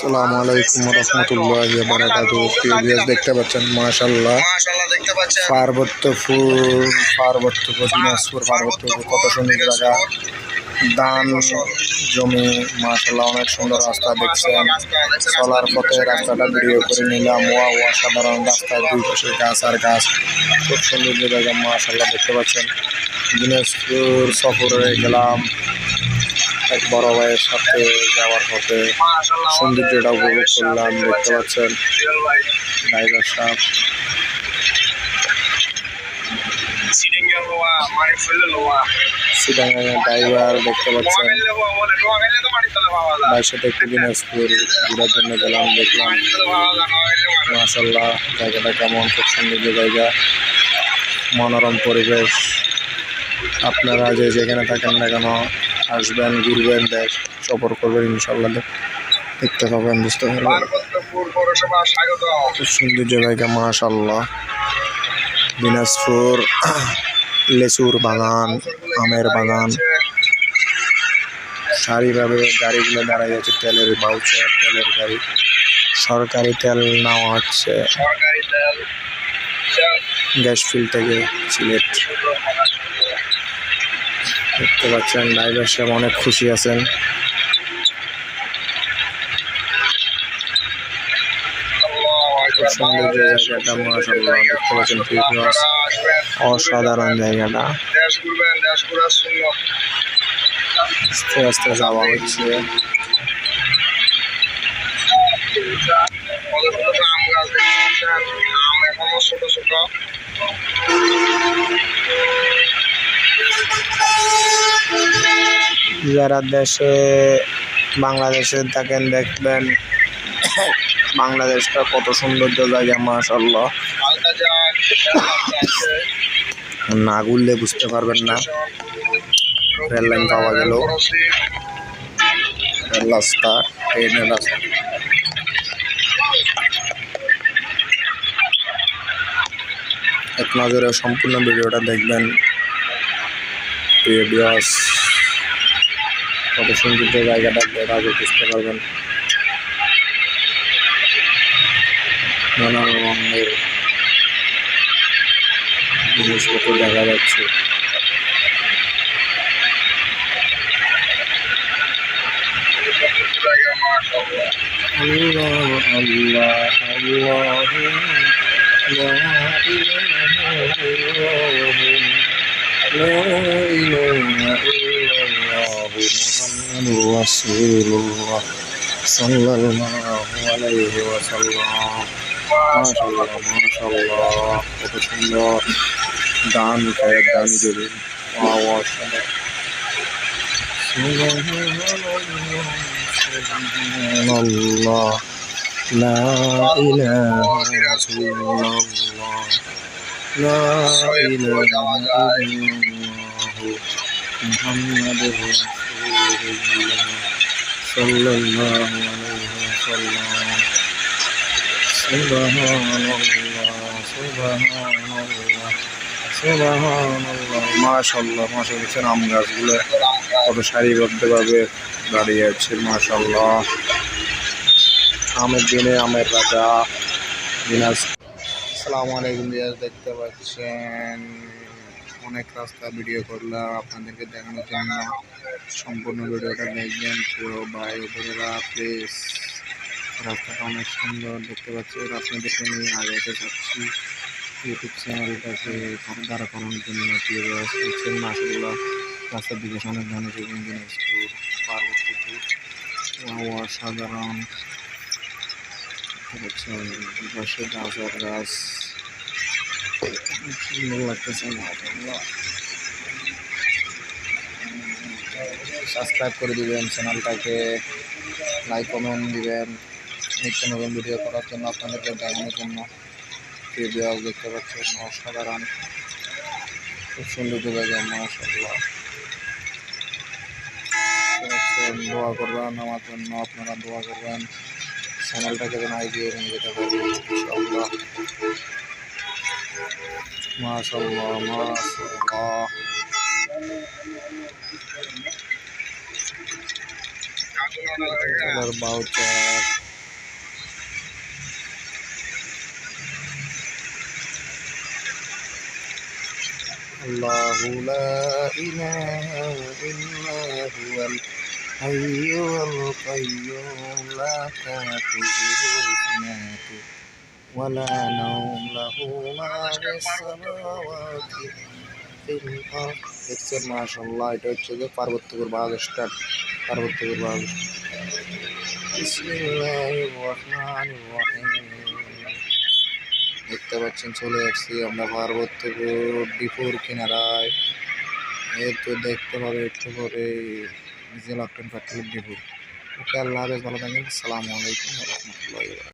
আসসালামু আলাইকুম রহমতুল্লাহ দেখতে পাচ্ছেন মাশাল্লাহ পার্বত্যপুর পার্বত্যপুর দিনাজপুর পার্বত্যপুর কত সুন্দর জায়গা। দান জমি মাশাল্লাহ অনেক সুন্দর রাস্তা দেখছেন। চলার পথে রাস্তাটা ভিডিও করে নিলাম। ওয়া ওয়া সাধারণ রাস্তার দুই পাশে গাছ আর গাছ। খুব সুন্দর জায়গা মাশাল্লাহ দেখতে পাচ্ছেন। দিনাজপুর সফরে গেলাম এক বড় ভাইয়ের সাথে যাওয়ার পথে। সৌন্দর্যটা উপভোগ করলাম, দেখতে পাচ্ছেন। ড্রাইভার সাহেব। ড্রাইভার দেখতে পাচ্ছেন। ভাইয়ের সাথে একটু দিনাজপুর ঘোরার জন্য গেলাম দেখলাম। জায়গাটা কেমন খুব সুন্দর জায়গা। মনোরম পরিবেশ। আপনারা যে যেখানে থাকেন না কেন আসবেন ঘুরবেন দেশ সফর করবেন ইনশাল্লাহ দেখ- দেখতে পাবেন বুঝতে পারবেন খুব সুন্দর জায়গা মাশাল্লাহ দিনাজপুর লেচুর বাগান, আমের বাগান। সারিভাবে গাড়িগুলো দাঁড়াই আছে, তেলের বাউচার তেলের গাড়ি। সরকারি তেল নেওয়া হচ্ছে গ্যাস ফিল্ড থেকে সিলেট। দেখতে পাচ্ছেন ড্রাইভার সাহেব অনেক খুশি আছেন। খুব সুন্দর যে জায়গাটা মাশাল্লাহ দেখতে পাচ্ছেন ফিটনেস অসাধারণ জায়গাটা। আস্তে আস্তে যাওয়া হচ্ছে। যারা দেশে, বাংলাদেশে থাকেন, দেখবেন বাংলাদেশটা কত সৌন্দর্য জায়গা আছে না ঘুরলে বুঝতে পারবেন না। রেল লাইন পাওয়া গেল। রাস্তা, ট্রেনের রাস্তা। এক নজরে সম্পূর্ণ ভিডিওটা দেখবেন। প্রিয় কত সুন্দর জায়গাটা বুঝতে পারবেন। নানা রঙের জিনিসপত্র দেখা যাচ্ছে আল্লাহ আল্লাহ আল্লাহ সাল্লাল্লাহু আলাইহি ওয়াসাল্লাম الله لا إله إلا الله محمد رسول الله صلى الله عليه وسلم মাশাল্লাহ মাশাল্লাহ কত সুন্দর গান গায়ক গান দেবেন অসাধারণ সুবহানাল্লাহ لا إله إلا الله لا إله إلا الله محمد رسول الله صلى الله عليه وسلم سبحان الله سبحان الله سبحان الله ما شاء الله ما شاء الله আম গাছগুলো কত সারিবদ্ধভাবে দাঁড়িয়ে আছে মাশাল্লাহ আমের দিনে আমের রাজা দিনাজ আসসালামু আলাইকুম দিনাজ দেখতে পাচ্ছেন অনেক রাস্তা ভিডিও করলাম আপনাদেরকে দেখানোর জন্য সম্পূর্ণ ভিডিওটা দেখবেন পুরো ভাই উপরেরা প্লিজ রাস্তাটা অনেক সুন্দর, দেখতে পাচ্ছেন আপনাদেরকে নিয়ে আগাইতে চাচ্ছি ইউটিউব চ্যানেলটাকে দাঁড়া করানোর জন্য মাসগুলো রাস্তার দিকে অনেক ধরনের দিনাজপুর পার্বতীপুর, অসাধারণ। সুন্দর সাবস্ক্রাইব করে দিবেন, চ্যানেলটাকে, লাইক, কমেন্ট দিবেন। নিত্য নতুন ভিডিও করার জন্য আপনাদেরকে দেখানোর জন্য ভিডিও দেখতে পাচ্ছেন? অসাধারণ। খুব সুন্দর জায়গা মাসাল্লাহ দোয়া করবেন আমার জন্য, আপনারা দোয়া করবেন। চ্যানেলটাকে যেন এগিয়ে নিয়ে যেতে পারি, ইনশাআল্লাহ। মাশাআল্লাহ মাশাআল্লাহ। কালার বাউচার الله لا إله إلا هو الحي القيوم لا تأخذه سنة ولا نوم له ما في السماوات في الأرض দেখছেন মাশাল্লাহ এটা হচ্ছে যে পার্বত্যপুর বাঘ স্টার্ট পার্বত্যপুর বাঘ বিসমিল্লাহির রহমানির রহিম দেখতে পাচ্ছেন, চলে আসছি আমরা পার্বত্যপুর ডিপুর কিনারায়। এই তো দেখতে পাবে একটু পরে জেলা ট্রেন পেট্রোল ডিপু ওকে, আল্লাহ হাফেজ, ভালো থাকেন। আসসালামু আলাইকুম রহমতুল্লাহ